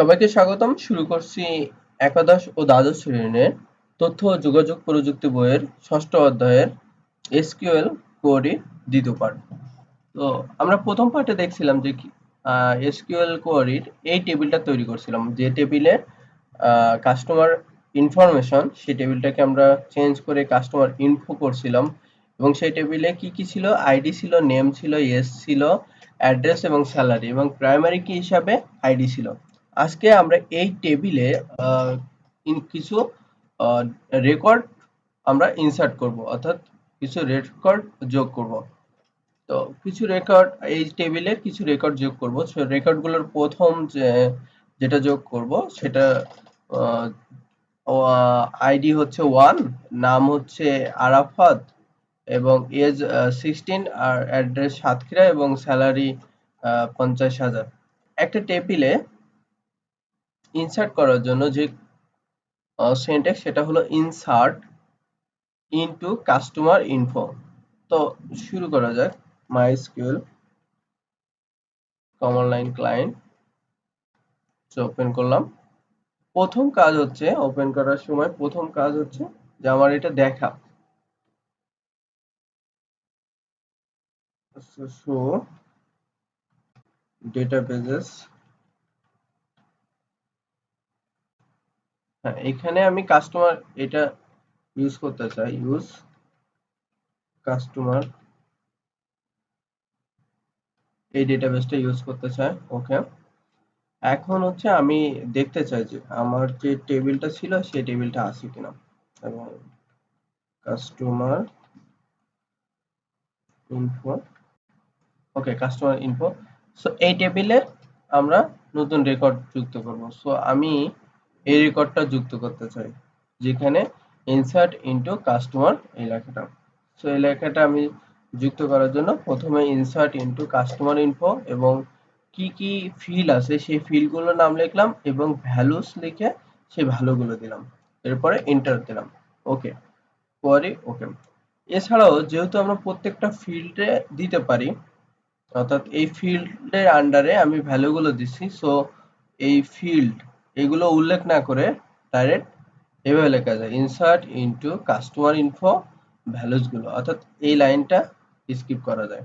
সবাইকে স্বাগতম। শুরু করছি একাদশ ও দ্বাদশ শ্রেণির তথ্য ও যোগাযোগ প্রযুক্তি বইয়ের ষষ্ঠ অধ্যায়ের এসকিউএল কোডের দ্বিতীয় পার্ট তো আমরা প্রথম পার্টে দেখছিলাম যে এসকিউএল কোয়ারির এই টেবিলটা তৈরি করছিলাম। যে টেবিলে কাস্টমার ইনফরমেশন সেই টেবিলটাকে আমরা চেঞ্জ করে কাস্টমার ইনফো করছিলাম এবং সেই টেবিলে কি কি ছিল? আইডি ছিল নেম ছিল এস ছিল অ্যাড্রেস এবং স্যালারি এবং প্রাইমারি কি হিসাবে আইডি ছিল। আজকে আমরা এই টেবিলে কিছু রেকর্ড আমরা ইনসার্ট করব, অর্থাৎ কিছু রেকর্ড যোগ করব। তো কিছু রেকর্ড এই টেবিলে কিছু রেকর্ড যোগ করব। সে রেকর্ডগুলোর প্রথম যে, যেটা যোগ করব, সেটা আইডি হচ্ছে ওয়ান নাম হচ্ছে আরাফাত, এবং এজ সিক্সটিন আর অ্যাড্রেস সাতক্ষীরা, এবং স্যালারি পঞ্চাশ হাজার। একটা টেবিলে ইনসার্ট করার জন্য যে সিনট্যাক্স সেটা হলো ইনসার্ট ইনটু কাস্টমার ইনফো তো শুরু করা যাক। MySQL command line client open করলাম। প্রথম কাজ হচ্ছে ওপেন করার সময় প্রথম কাজ হচ্ছে যে আমার এটা দেখা। শো ডেটাবেজেস হ্যাঁ এখানে আমি কাস্টমার এটা ইউজ করতে চাই ইউজ কাস্টমার এই ডেটাবেসটা ইউজ করতে চাই ওকে এখন হচ্ছে আমি দেখতে চাই যে আমার যে টেবিলটা ছিল সেই টেবিলটা আছে কিনা। এবং customer info okay customer info so এই টেবিলে আমরা নতুন রেকর্ড যুক্ত করব। সো আমি এই রেকর্ডটা যুক্ত করতে চাই, যেখানে ইনসার্ট ইনটু কাস্টমার এই লেখাটা। সো এই লেখাটা আমি যুক্ত করার জন্য প্রথমে ইনসার্ট ইনটু কাস্টমার ইনফো এবং কি কি ফিল আছে, সেই ফিলগুলোর নাম লিখলাম এবং ভ্যালুস লিখে সেই ভ্যালুগুলো দিলাম। এরপরে এন্টার দিলাম। ওকে পরে ওকে এছাড়াও যেহেতু আমরা প্রত্যেকটা ফিল্ডে দিতে পারি, অর্থাৎ এই ফিল্ডের আন্ডারে আমি ভ্যালুগুলো দিচ্ছি সো এই ফিল্ড এগুলো উল্লেখ না করে ডাইরেক্ট এভাবে লেখা যায়। ইনসার্ট ইনটু কাস্টমার ইনফো ভ্যালুসগুলো অর্থাৎ এই লাইনটা স্কিপ করা যায়।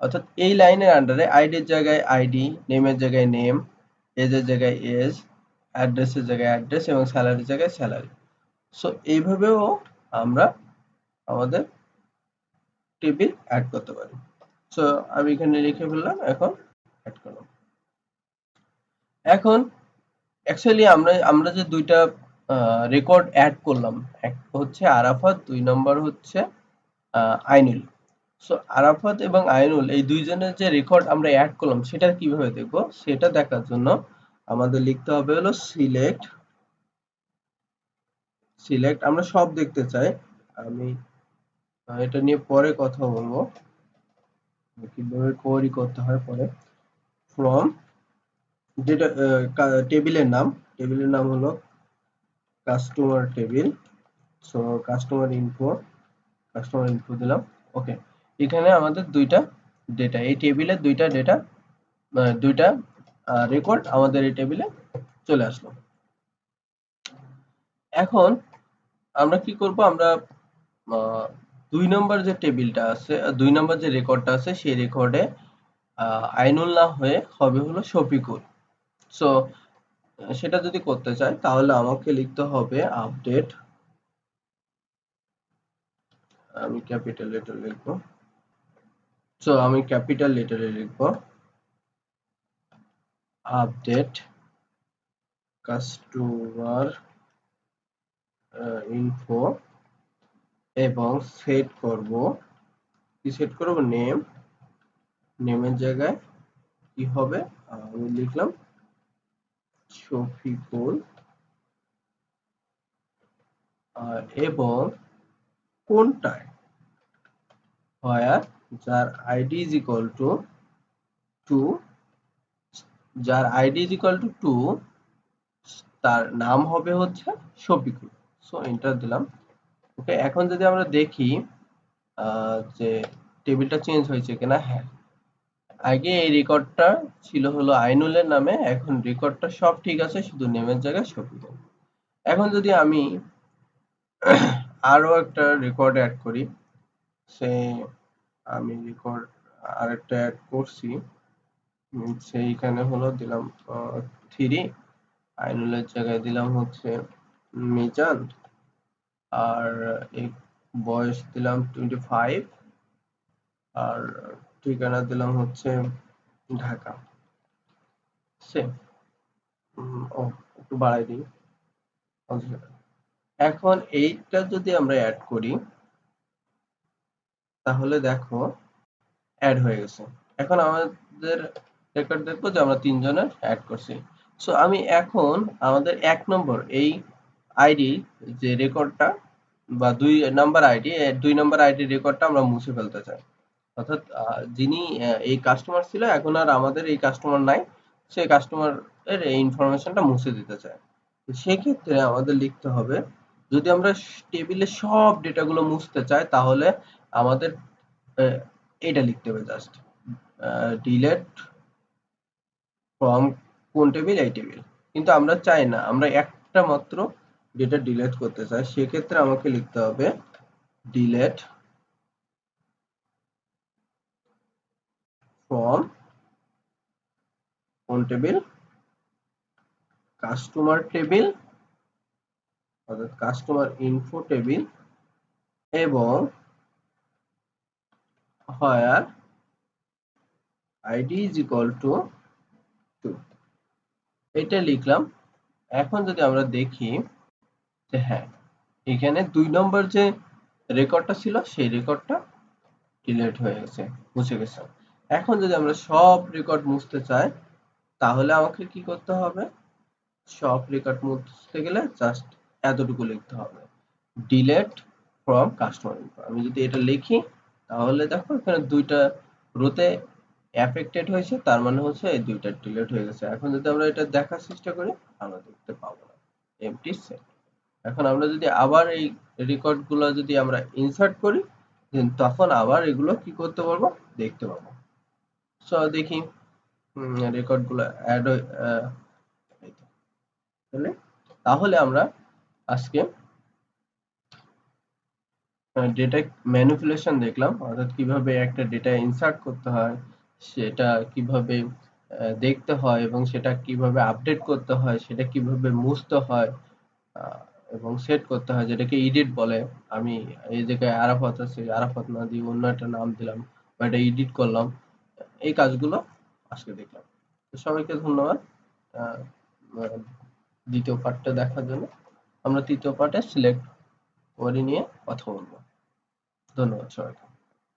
অর্থাৎ এই লাইনের আন্ডারে আইডির জায়গায় আইডি নেমের জায়গায় নেম এজের জায়গায় এজ অ্যাড্রেসের জায়গায় অ্যাড্রেস এবং স্যালারির জায়গায় স্যালারি সো এইভাবেও আমরা আমাদের টেবিল অ্যাড করতে পারি। সো আমি এখানে লিখে ফেললাম, এখন অ্যাড করলাম। এখন অ্যাকচুয়ালি আমরা আমরা যে দুইটা রেকর্ড অ্যাড করলাম, এক হচ্ছে আরাফাত, দুই নম্বর হচ্ছে আইনুল। সো আরাফাত এবং আইনুল, এই দুইজনের যে রেকর্ড আমরা অ্যাড করলাম, সেটা কীভাবে দেখব? সেটা দেখার জন্য আমাদের লিখতে হবে হলো সিলেক্ট সিলেক্ট আমরা সব দেখতে চাই। আমি এটা নিয়ে পরে কথা বলব। কীভাবে কোয়ারি করতে হয় পরে। ফ্রম যেটা টেবিলের নাম টেবিলের নাম হলো customer table so customer info customer info দিলাম। ওকে এখানে আমাদের দুইটা ডেটা এই টেবিলে দুইটা ডেটা দুইটা রেকর্ড আমাদের এই টেবিলে চলে আসলো। এখন আমরা কি করব? আমরা দুই নম্বর যে টেবিলটা আছে দুই নম্বর যে রেকর্ডটা আছে, সেই রেকর্ডে আইনুল না হয়ে হবে হলো শফিকুল। সো সেটা যদি করতে চাই তাহলে আমাকে লিখতে হবে আপডেট আমি ক্যাপিটাল লেটার লিখব। সো আমি ক্যাপিটাল লেটারে লিখব আপডেট কাস্টমার ইনফো এবং সেট করব। কি সেট করব? নেম নেমের জায়গায় কি হবে? আমি লিখলাম। শফিকুল এবং কোনটায়? হোয়ার যার ID is equal to two যার ID is equal to two তার নাম হবে হচ্ছে শফিকুল সো এন্টার দিলাম। ওকে এখন যদি আমরা দেখি যে টেবিলটা চেঞ্জ হয়েছে কিনা হ্যাঁ। আগে এই রেকর্ডটা ছিল হলো আইনুলের নামে, এখন রেকর্ডটা সব ঠিক আছে, শুধু নেমের জায়গায় শফিক এখন যদি আমি আরও একটা রেকর্ড অ্যাড করি, সে আমি রেকর্ড আরেকটা অ্যাড করছি। সেইখানে হলো দিলাম থ্রি। আইনুলের জায়গায় দিলাম হচ্ছে মিজান। আর বয়স দিলাম টোয়েন্টি ফাইভ আর ঠিকানা দিলাম হচ্ছে ঢাকা। সে ও, একটু বাড়াই দিই। এখন এইটা যদি আমরা অ্যাড করি, তাহলে দেখো অ্যাড হয়ে গেছে। এখন আমাদের রেকর্ড দেখব যে আমরা তিনজনের অ্যাড করছি। সো আমি এখন আমাদের এক নম্বর এই আইডি যে রেকর্ডটা বা দুই নাম্বার আইডি দুই নাম্বার আইডি রেকর্ডটা আমরা মুছে ফেলতে চাই। অর্থাৎ যিনি এই কাস্টমার ছিল, এখন আর আমাদের এই কাস্টমার নাই সেই কাস্টমার এর এই ইনফরমেশনটা মুছে দিতে চায়। সেক্ষেত্রে আমাদের লিখতে হবে, যদি আমরা টেবিলে সব ডেটাগুলো মুছতে চাই, তাহলে আমাদের এটা লিখতে হবে জাস্ট ডিলেট ফ্রম কোন টেবিল এই টেবিল কিন্তু আমরা চাই না, আমরা একটা মাত্র ডেটা ডিলেট করতে চাই, সেক্ষেত্রে আমাকে লিখতে হবে ডিলেট ফ্রম কোন টেবিল কাস্টমার টেবিল অর্থাৎ কাস্টমার ইনফো টেবিল এবং where id is equal to 2 এটা লিখলাম। এখন যদি আমরা দেখি যে হ্যাঁ এখানে দুই নম্বর যে রেকর্ডটা ছিল, সেই রেকর্ডটা ডিলেট হয়ে গেছে, মুছে গেছে। এখন যদি আমরা সব রেকর্ড মুছতে চাই, তাহলে আমাকে কি করতে হবে? সব রেকর্ড মুছতে গেলে জাস্ট এতটুকু লিখতে হবে। ডিলেট ফ্রম কাস্টমার ইনফো আমি যদি এটা লিখি, তাহলে দেখো এখানে দুইটা রোতে অ্যাফেক্টেড হয়েছে, তার মানে হচ্ছে এই দুইটা ডিলেট হয়ে গেছে। এখন যদি আমরা এটা দেখার চেষ্টা করি, আমরা দেখতে পাবো না। এমটি সেট এখন আমরা যদি আবার এই রেকর্ডগুলো যদি আমরা ইনসার্ট করি তখন আবার এগুলো কি করতে পারব? দেখতে পাবো। সো দেখি। রেকর্ডগুলো অ্যাড তাহলে? তাহলে আমরা আজকে ডেটা ম্যানিপুলেশন দেখলাম, অর্থাৎ কীভাবে একটা ডেটা ইনসার্ট করতে হয়, সেটা কীভাবে দেখতে হয় এবং সেটা কীভাবে আপডেট করতে হয়, সেটা কীভাবে মুছতে হয় এবং সেট করতে হয়, যেটাকে এডিট বলে। আমি এই জায়গায় আরাফাত আছে, আরাফাত না দিয়ে অন্য একটা নাম দিলাম, বা এটা এডিট করলাম। এই কাজগুলো আজকে দেখলাম। তো সবাইকে ধন্যবাদ দ্বিতীয় পার্টটা দেখার জন্য। আমরা তৃতীয় পার্টে সিলেক্ট করে নিয়ে কথা বলব। ধন্যবাদ সবাইকে।